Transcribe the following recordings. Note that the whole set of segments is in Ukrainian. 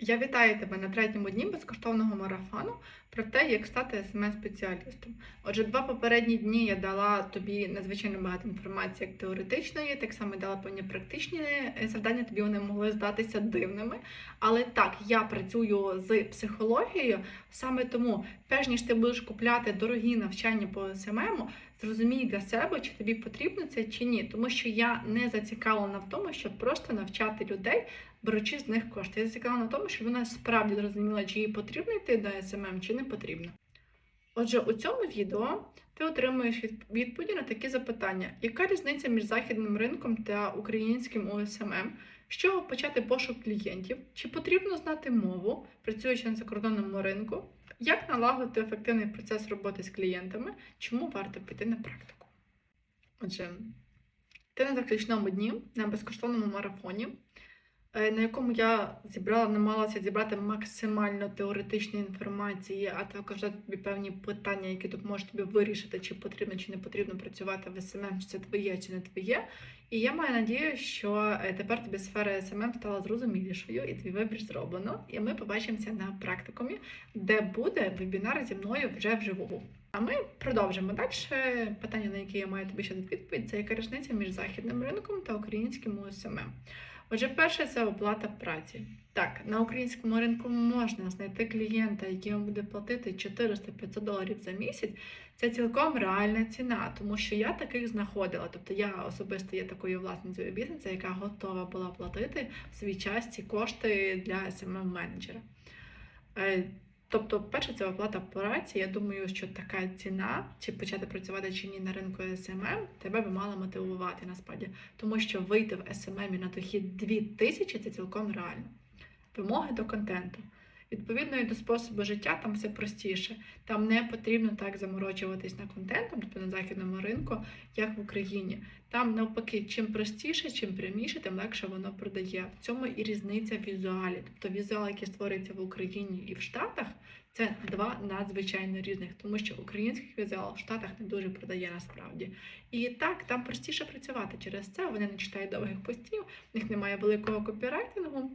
Я вітаю тебе на третьому дні безкоштовного марафону про те, як стати СМС-спеціалістом. Отже, два попередні дні я дала тобі надзвичайно багато інформації, як теоретичної, так само дала певні практичні е, завдання. Тобі вони могли здатися дивними. Але так, я працюю з психологією, саме тому, перш ніж ти будеш купляти дорогі навчання по СММу, зрозумій для себе, чи тобі потрібно це чи ні. Тому що я не зацікавлена в тому, щоб просто навчати людей беручи з них кошти. Я зацікавлена в тому, щоб вона справді зрозуміла, чи їй потрібно йти до СММ, чи не потрібно. Отже, у цьому відео ти отримуєш відповіді на такі запитання: яка різниця між західним ринком та українським УСММ? З чого почати пошук клієнтів? Чи потрібно знати мову, працюючи на закордонному ринку? Як налагодити ефективний процес роботи з клієнтами? Чому варто піти на практику? Отже, ти на заключному дні на безкоштовному марафоні, на якому я зібрала, намагалася зібрати максимально теоретичної інформації, а також дати тобі певні питання, які допоможуть тобі вирішити, чи потрібно чи не потрібно працювати в СММ, чи це твоє, чи не твоє. І я маю надію, що е, тепер тобі сфера СММ стала зрозумілішою, і твій вибір зроблено. І ми побачимося на практикумі, де буде вебінар зі мною вже вживу. А ми продовжимо далі. Питання, на яке я маю тобі ще відповідь, це яка різниця між західним ринком та українським УСММ. Отже, перше це оплата праці. Так, на українському ринку можна знайти клієнта, який вам буде платити 400-500 доларів за місяць. Це цілком реальна ціна, тому що я таких знаходила. Тобто я особисто є такою власницею бізнесу, яка готова була платити в свій час ці кошти для СММ менеджера Е, Тобто, перше, це оплата праці. Я думаю, що така ціна, чи почати працювати чи ні на ринку СММ, тебе би мала мотивувати насправді, тому що вийти в СММ на дохід 2000 – це цілком реально. Вимоги до контенту. Відповідно і до способу життя там все простіше. Там не потрібно так заморочуватись на контентом, тобто на західному ринку, як в Україні. Там навпаки, чим простіше, чим пряміше, тим легше воно продає. В цьому і різниця візуалі. Тобто візуал, який створюється в Україні і в Штатах, це два надзвичайно різних, тому що українських візуал в Штатах не дуже продає насправді. І так, там простіше працювати через це. Вони не читають довгих постів, в них немає великого копірайтингу.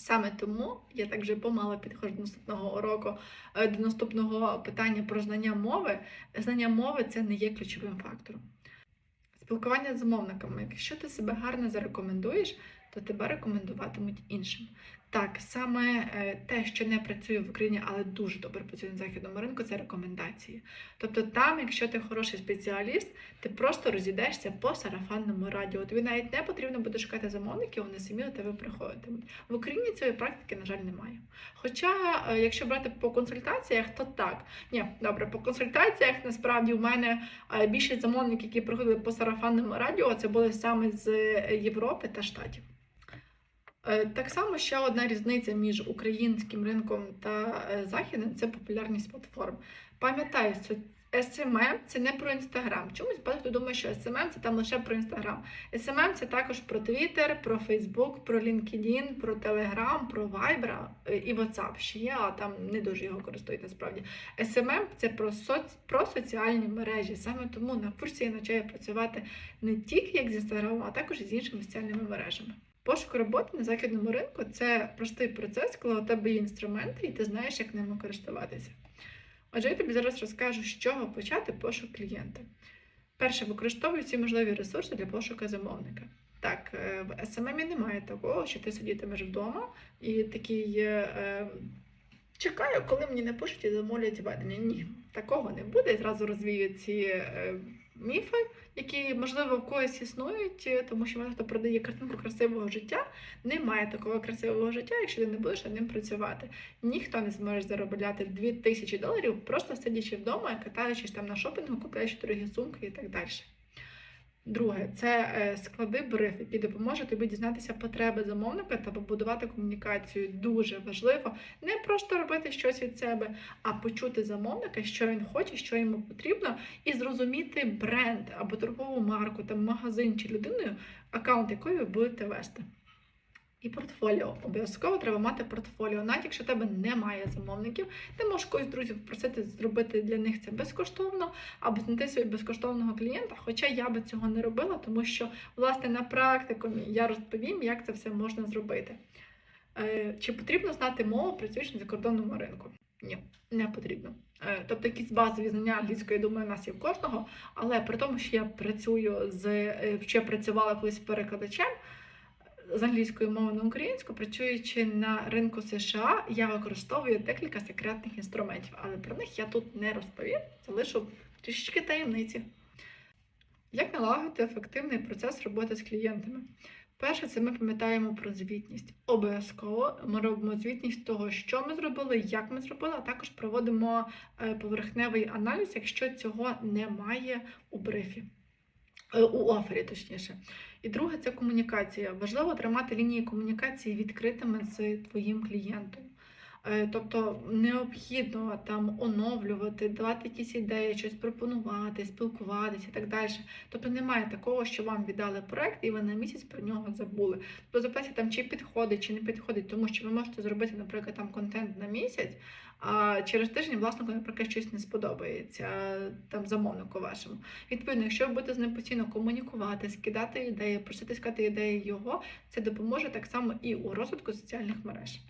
Саме тому я так вже помало підходжу до наступного уроку, е, до наступного питання про знання мови. Знання мови це не є ключовим фактором. Спілкування з замовниками. Якщо ти себе гарно зарекомендуєш, то тебе рекомендуватимуть іншим. Так, саме е, те, що не працює в Україні, але дуже добре працює на західному ринку, це рекомендації. Тобто, там, якщо ти хороший спеціаліст, ти просто розійдешся по сарафанному радіо. Тобі навіть не потрібно буде шукати замовників, вони самі до тебе приходитимуть. В Україні цієї практики, на жаль, немає. Хоча, е, якщо брати по консультаціях, то так. Ні, добре, по консультаціях насправді в мене е, більшість замовників, які приходили по сарафанному радіо, це були саме з Європи та Штатів. Е, Так само ще одна різниця між українським ринком та е, західним це популярність платформ. Пам'ятай, що SMM – це не про Інстаграм. Чомусь багато думає, що SMM – це там лише про Інстаграм. SMM – це також про Twitter, про Facebook, про LinkedIn, про Telegram, про Viber е, і WhatsApp. Ще є, а там не дуже його користують насправді. SMM – це про, соц... про соціальні мережі. Саме тому на курсі я навчаю працювати не тільки як з Інстаграмом, а також і з іншими соціальними мережами. Пошук роботи на західному ринку це простий процес, коли у тебе є інструменти, і ти знаєш, як ними користуватися. Отже, я тобі зараз розкажу, з чого почати пошук клієнта. Перше, використовуй всі можливі ресурси для пошуку замовника. Так, е, в SMM немає такого, що ти сидітимеш вдома і такий е, чекаю, коли мені напишуть і замовлять ведення. Ні, такого не буде. І зразу розвію ці е, міфи, які, можливо, в когось існують, е, тому що хто продає картинку красивого життя. Немає такого красивого життя, якщо ти не будеш над ним працювати. Ніхто не зможе заробляти 2000 доларів, просто сидячи вдома, катаючись там на шопінгу, купляючи дорогі сумки і так далі. Друге, це е, склади бриф, які допоможе тобі дізнатися потреби замовника та побудувати комунікацію. Дуже важливо не просто робити щось від себе, а почути замовника, що він хоче, що йому потрібно, і зрозуміти бренд або торгову марку, там магазин чи людиною, аккаунт якої ви будете вести. І портфоліо. Обов'язково треба мати портфоліо. Навіть якщо в тебе немає замовників, ти можеш когось друзів просити зробити для них це безкоштовно або знайти собі безкоштовного клієнта. Хоча я би цього не робила, тому що власне на практикумі я розповім, як це все можна зробити. Е, Чи потрібно знати мову, працюючи на закордонному ринку? Ні, не потрібно. Е, Тобто якісь базові знання англійської, я думаю, у нас є в кожного. Але при тому, що я працюю з е, що я працювала колись перекладачем з англійської мови на українську, працюючи на ринку США, я використовую декілька секретних інструментів, але про них я тут не розповім, залишу трішечки таємниці. Як налагодити ефективний процес роботи з клієнтами? Перше, це ми пам'ятаємо про звітність. Обов'язково ми робимо звітність того, що ми зробили, як ми зробили, а також проводимо е, поверхневий аналіз, якщо цього немає у брифі, у офері, точніше. І друге це комунікація. Важливо тримати лінії комунікації відкритими з твоїм клієнтом. Е, Тобто необхідно там оновлювати, давати якісь ідеї, щось пропонувати, спілкуватися і так далі. Тобто немає такого, що вам віддали проект, і ви на місяць про нього забули. Тобто запитайте там, чи підходить, чи не підходить, тому що ви можете зробити, наприклад, там контент на місяць, а через тиждень власнику, наприклад, щось не сподобається там замовнику вашому. Відповідно, якщо ви будете з ним постійно комунікувати, скидати ідеї, просити скати ідеї його, це допоможе так само і у розвитку соціальних мереж.